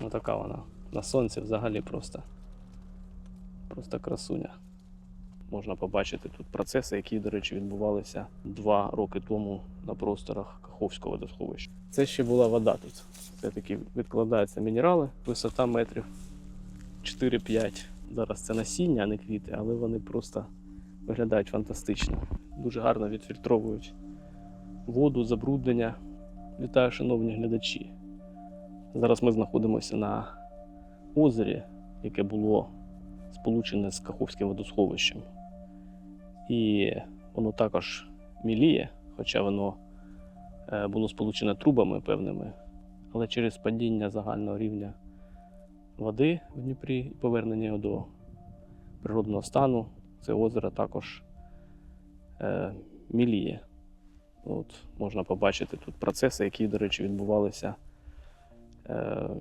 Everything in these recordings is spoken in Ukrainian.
Ну така вона. На сонці взагалі просто. Просто красуня. Можна побачити тут процеси, які, до речі, відбувалися два роки тому на просторах Каховського водосховища. Це ще була вода тут. Це такі відкладаються мінерали, висота метрів 4-5. Зараз це насіння, а не квіти, але вони просто виглядають фантастично. Дуже гарно відфільтровують воду, забруднення. Вітаю, шановні глядачі. Зараз ми знаходимося на озері, яке було сполучене з Каховським водосховищем. І воно також міліє, хоча воно е, було сполучене трубами певними, але через падіння загального рівня води в Дніпрі і повернення його до природного стану, це озеро також е, міліє. От, можна побачити тут процеси, які, до речі, відбувалися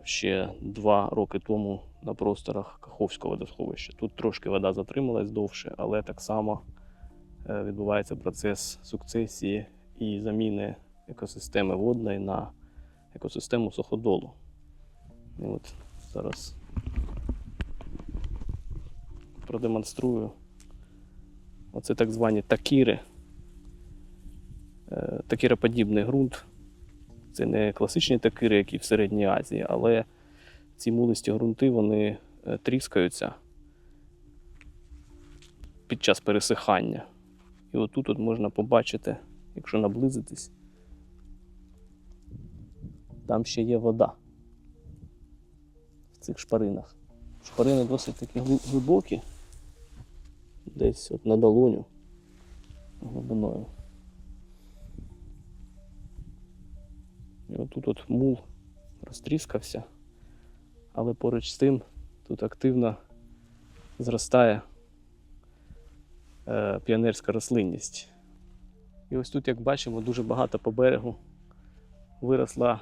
ще два роки тому на просторах Каховського водосховища. Тут трошки вода затрималась довше, але так само е, відбувається процес сукцесії і заміни екосистеми водної на екосистему суходолу. І от зараз продемонструю. Оце так звані такіри. Е, Такіроподібний ґрунт. Це не класичні такири, які в Середній Азії, але ці мулисті ґрунти вони е, тріскаються під час пересихання. І отут от можна побачити, якщо наблизитись, там ще є вода в цих шпаринах. Шпарини досить такі глибокі, десь от на долоню глибиною. Отут от мул розтріскався, але поруч з тим тут активно зростає е, піонерська рослинність. І ось тут, як бачимо, дуже багато по берегу виросла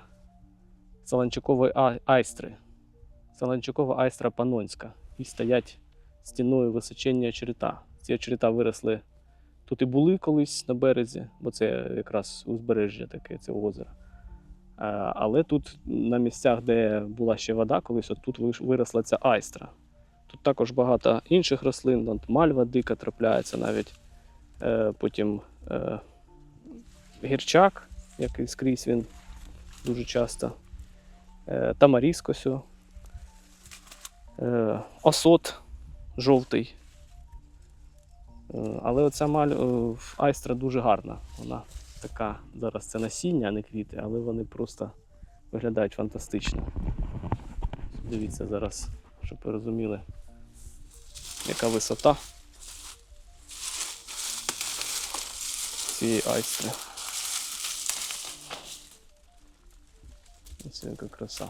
Саланчукової айстри. Саланчукова айстра панонська. І стоять стіною височення черета. Ці черета виросли тут і були колись на березі, бо це якраз узбережжя таке, це озеро. Е, Але тут на місцях, де була ще вода, колись от тут виросла ця айстра. Тут також багато інших рослин, от мальва дика трапляється навіть. Е, Потім е, гірчак, який скрізь він дуже часто. Тамаріск ось. Осот жовтий. Але оця маль... айстра дуже гарна. Вона така зараз це насіння, а не квіти, але вони просто виглядають фантастично. Дивіться зараз, щоб ви розуміли, яка висота цієї айстри. Ось яка краса.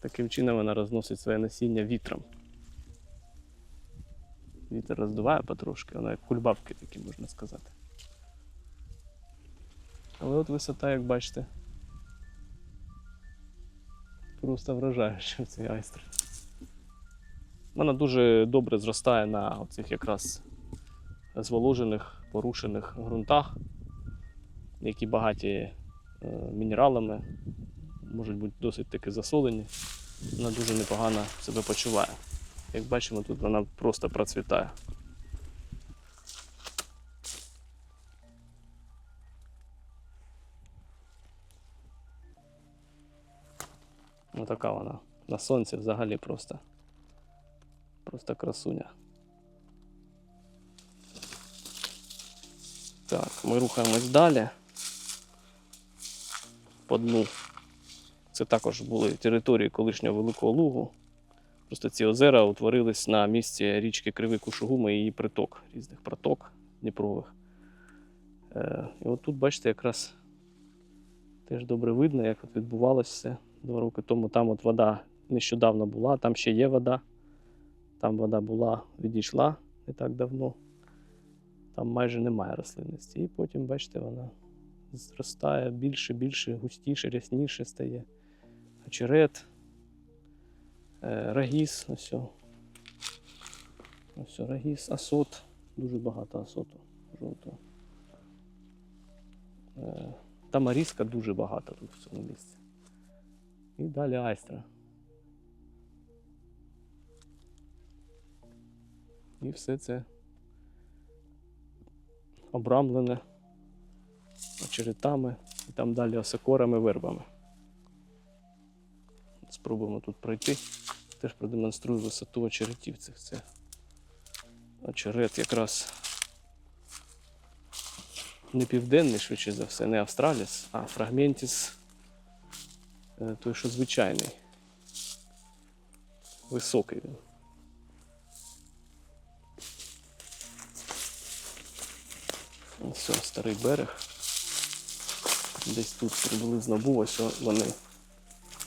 Таким чином вона розносить своє насіння вітром. Вітер роздуває потрошки, вона як кульбабки такі можна сказати. Але от висота, як бачите, просто вражаюча в цій айстрі. Вона дуже добре зростає на оцих якраз зволожених, порушених ґрунтах, які багаті е, мінералами, можуть бути досить таки засолені. Вона дуже непогано себе почуває. Як бачимо, тут вона просто процвітає. Така вона. На сонці взагалі просто. Просто красуня. Так, ми рухаємось далі. По дну. Це також були території колишнього Великого Лугу. Просто ці озера утворились на місці річки Кривий Кушугума і її приток, різних проток Дніпрових. Е, і от тут, бачите, якраз теж добре видно, як от відбувалося все два роки тому. Там от вода нещодавно була, там ще є вода. Там вода була, відійшла не так давно. Там майже немає рослинності. І потім, бачите, вона зростає більше, більше, густіше, рясніше стає. Очерет, е, рагіс, ось. Ось рагіс, асот. Дуже багато асоту жовтого. Е, Тамаріска дуже багато тут в цьому місці. І далі айстра. І все це обрамлене очеретами і там далі осокорами, вербами. Спробуємо тут пройти. Теж продемонструю висоту очеретів цих. Це очерет якраз не південний, швидше за все, не Австраліс, а фрагментіс той, що звичайний. Високий він. Ось старий берег. Десь тут приблизно був, ось вони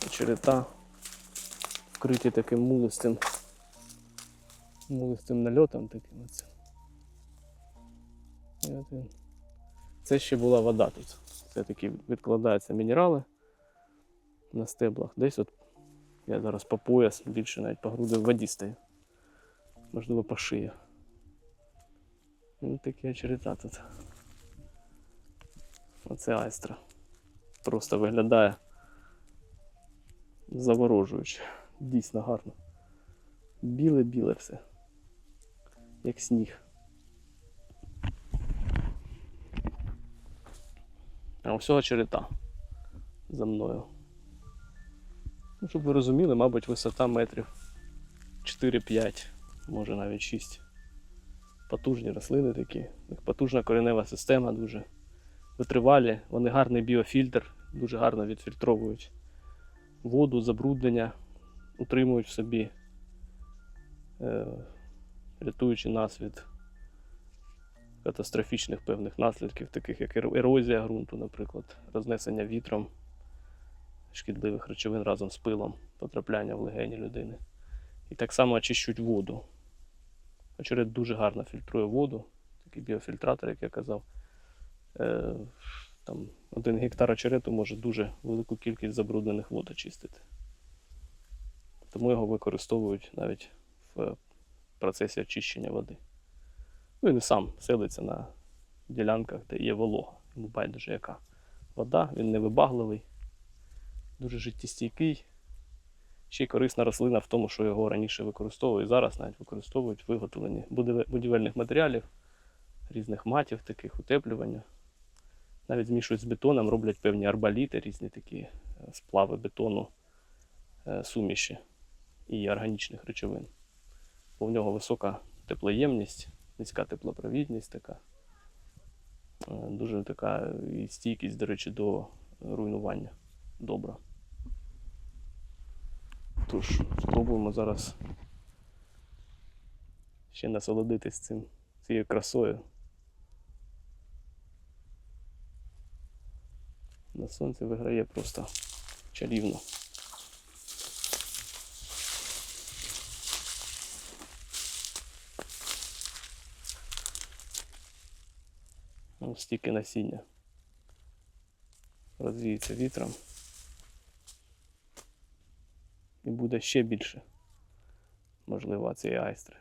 очерета вкриті таким мулистим, мулистим нальотом таким він. Це ще була вода тут. Це такі відкладаються мінерали на стеблах. Десь от я зараз по пояс, більше навіть по груди в воді стою. Можливо, по шиї. Ну, такі очерета тут. Оце айстра. Просто виглядає заворожуюче. Дійсно гарно. Біле-біле все. Як сніг. А ось очерета за мною. Ну, щоб ви розуміли, мабуть, висота метрів 4-5, може навіть 6. Потужні рослини такі. Потужна коренева система дуже витривалі. Вони гарний біофільтр, дуже гарно відфільтровують воду, забруднення, утримують в собі, е, рятуючи нас від катастрофічних певних наслідків, таких як ерозія ґрунту, наприклад, рознесення вітром шкідливих речовин разом з пилом, потрапляння в легені людини. І так само очищують воду. Очерет дуже гарно фільтрує воду, такий біофільтратор, як я казав. Е, там, один гектар очерету може дуже велику кількість забруднених вод очистити. Тому його використовують навіть в процесі очищення води. Ну і сам селиться на ділянках, де є волога. Йому байдуже яка вода, він невибагливий, дуже життєстійкий. Ще й корисна рослина в тому, що його раніше використовують, зараз навіть використовують в виготовленні будіве- будівельних матеріалів, різних матів, таких утеплювання. Навіть змішують з бетоном, роблять певні арбаліти, різні такі е, сплави бетону, е, суміші і органічних речовин. Бо в нього висока теплоємність, низька теплопровідність така. Е, Дуже така і стійкість, до речі, до руйнування добра. Тож, спробуємо зараз ще насолодитись цим, цією красою. На сонці виграє просто чарівно. Ось стільки насіння розвіється вітром. І буде ще більше, можливо, цієї айстри.